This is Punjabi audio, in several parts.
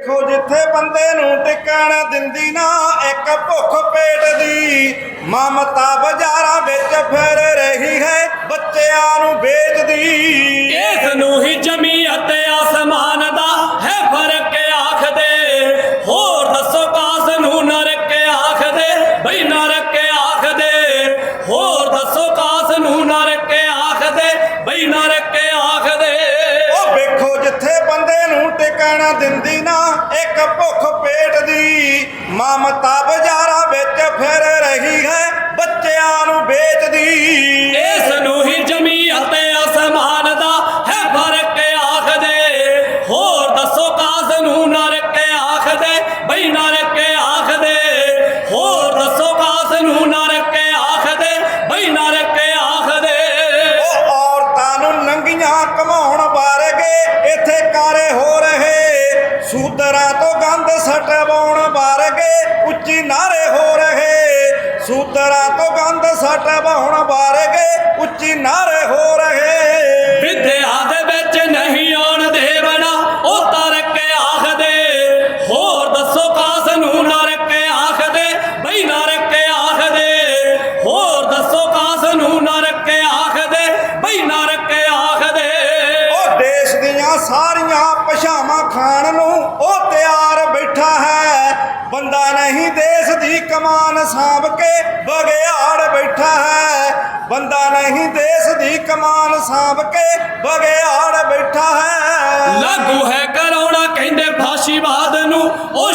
ਦੇਖੋ ਜਿੱਥੇ ਬੰਦੇ ਨੂੰ ਟਿਕਣ ਦਿੰਦੀ ਨਾ ਇੱਕ ਭੁੱਖ ਪੇਟ ਦੀ। ਮਮਤਾ ਬਾਜ਼ਾਰਾਂ ਵਿੱਚ ਫਿਰ ਰਹੀ ਹੈ ਬੱਚਿਆਂ ਨੂੰ ਵੇਚਦੀ। ਇਸ ਨੂੰ ਹੀ ਜ਼ਮੀਨ ਅਤੇ ਆਸਮਾਨ ਦਾ ਹੈ ਫ਼ਰਕ ਆਖਦੇ। ਹੋਰ ਦੱਸੋ ਕਾਸ ਨੂੰ ਨਰਕ ਆਖਦੇ? ਬਈ ਨਰਕ ਆਖਦੇ। ਹੋਰ ਦੱਸੋ ਕਾਸ ਨੂੰ ਨਰਕ ਆਖਦੇ? ਬਈ ਨਰਕ ਆਖਦੇ। ਉਹ ਵੇਖੋ ਜਿੱਥੇ ਬੰਦੇ ਨੂੰ ਟਿਕਣ ਦਿੰਦੀ ਇੱਕ ਭੁੱਖ ਪੇਟ ਦੀ ਮਮਤਾ ਬਾਜ਼ਾਰਾਂ ਵਿੱਚ ਫਿਰ ਰਹੀ ਹੈ ਬੱਚਿਆਂ ਨੂੰ ਵੇਚਦੀ। ਇਸ ਨੂੰ ਹੀ ਜ਼ਮੀਨ ਅਤੇ ਆਸਮਾਨ ਦਾ ਹੈ ਫ਼ਰਕ ਆਖਦੇ। ਹੋਰ ਦੱਸੋ ਕਾਸ ਨੂੰ ਨਰਕ ਆਖਦੇ ਬਈ ਨਰਕ ਆਖਦੇ। ਹੋਰ ਦੱਸੋ ਕਾਸ ਨੂੰ ਨਰਕ ਆਖਦੇ ਬਈ ਨਰਕ ਆਖਦੇ। ਉਹ ਔਰਤਾਂ ਨੂੰ ਨੰਗੀਆਂ ਕਮਾਉਣ ਸੂਤਰਾਂ ਤੋਂ ਗੰਦ ਸਟਵਾਉਣ ਵਰਗੇ ਉੱਚੀ ਨਾਰੇ ਹੋ ਰਹੇ। ਸੂਤਰਾਂ ਤੋਂ ਗੰਦ ਸਟਵਾਉਣ ਵਰਗੇ ਉੱਚੀ ਨਾਰੇ ਹੋ ਰਹੇ। ਦੇਸ਼ ਕਮਾਨ ਸਾਂਭ ਕੇ ਬਗਿਆੜ ਬੈਠਾ ਹੈ। ਬੰਦਾ ਨਹੀਂ ਦੇਸ਼ ਦੀ ਕਮਾਨ ਸਾਂਭ ਕੇ ਬਗਿਆੜ ਬੈਠਾ ਹੈ। ਲਾਗੂ ਹੈ ਕਰਾਉਣਾ ਕਹਿੰਦੇ ਫਾਸ਼ੀਵਾਦ ਨੂੰ, ਉਹ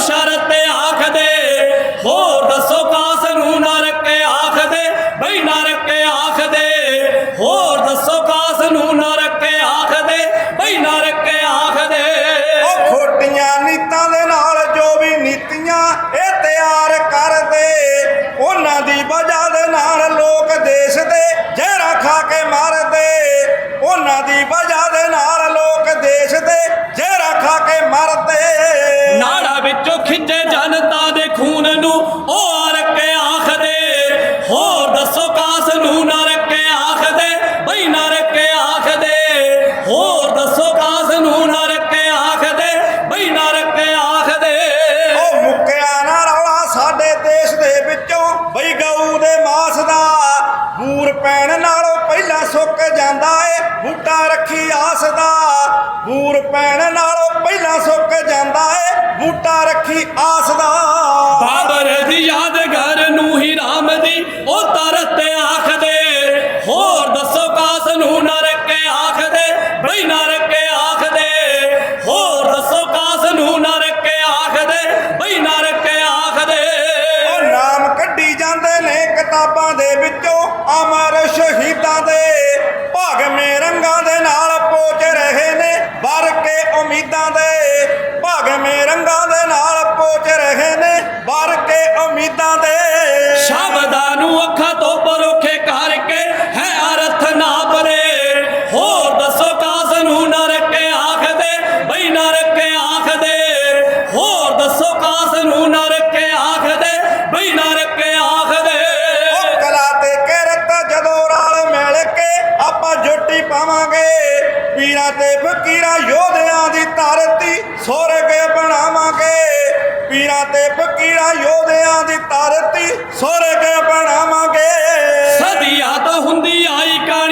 ਬੂਰ ਪੈਣ ਨਾਲੋਂ ਪਹਿਲਾਂ ਸੁੱਕ ਜਾਂਦਾ ਏ, ਬੂਟਾ ਰੱਖੀ ਆਸ ਦਾ। ਬੂਰ ਪੈਣ ਨਾਲੋਂ ਪਹਿਲਾਂ ਸੁੱਕ ਜਾਂਦਾ ਏ, ਬੂਟਾ ਰੱਖੀ ਆਸ ਦਾ। ਬਾਬਰ ਦੀ ਯਾਦਗਾਰ ਉਮੀਦਾਂ ਦੇ ਭਗਵੇਂ ਰੰਗਾਂ ਦੇ ਨਾਲ ਪੋਚ ਰਹੇ ਨੇ ਵਰ ਕੇ ਉਮੀਦਾਂ ਦੇ। ਸ਼ਬਦਾਂ ਨੂੰ ਅੱਖਾਂ ਤੋਂ ਪਰੋਖੇ ਕਰਕੇ ਹੈ ਅਰਥ ਨਾ ਪਰੇ ਹੋਰ ਦੱਸੋ ਕਾਸ ਨੂੰ ਨਰਕ ਆਖਦੇ ਬਈ ਨਰਕ ਆਖਦੇ। ਹੋਰ ਦੱਸੋ ਕਾਸ ਨੂੰ ਨਰਕ ਆਖਦੇ ਬਈ ਨਰਕ ਆਖਦੇ। ਉਹ ਕਲਾ ਤੇ ਕਿਰਤ ਜਦੋਂ ਰਲ ਮਿਲ ਕੇ ਆਪਾਂ ਜੋਟੀ ਪਾਵਾਂਗੇ ਪੀਰਾਂ ਤੇ ਫਕੀਰਾਂ ਯੋਧਿਆਂ ਦੀ ਧਰਤੀ ਸੁਰਗ ਬਣਾਵਾਂਗੇ। ਪੀਰਾਂ ਤੇ ਫਕੀਰਾਂ ਯੋਧਿਆਂ ਦੀ ਧਰਤੀ ਸੁਰਗ ਬਣਾਵਾਂਗੇ। ਸਦੀਆਂ ਤੋਂ ਹੁੰਦੀ ਆਈ ਕਾਣੀ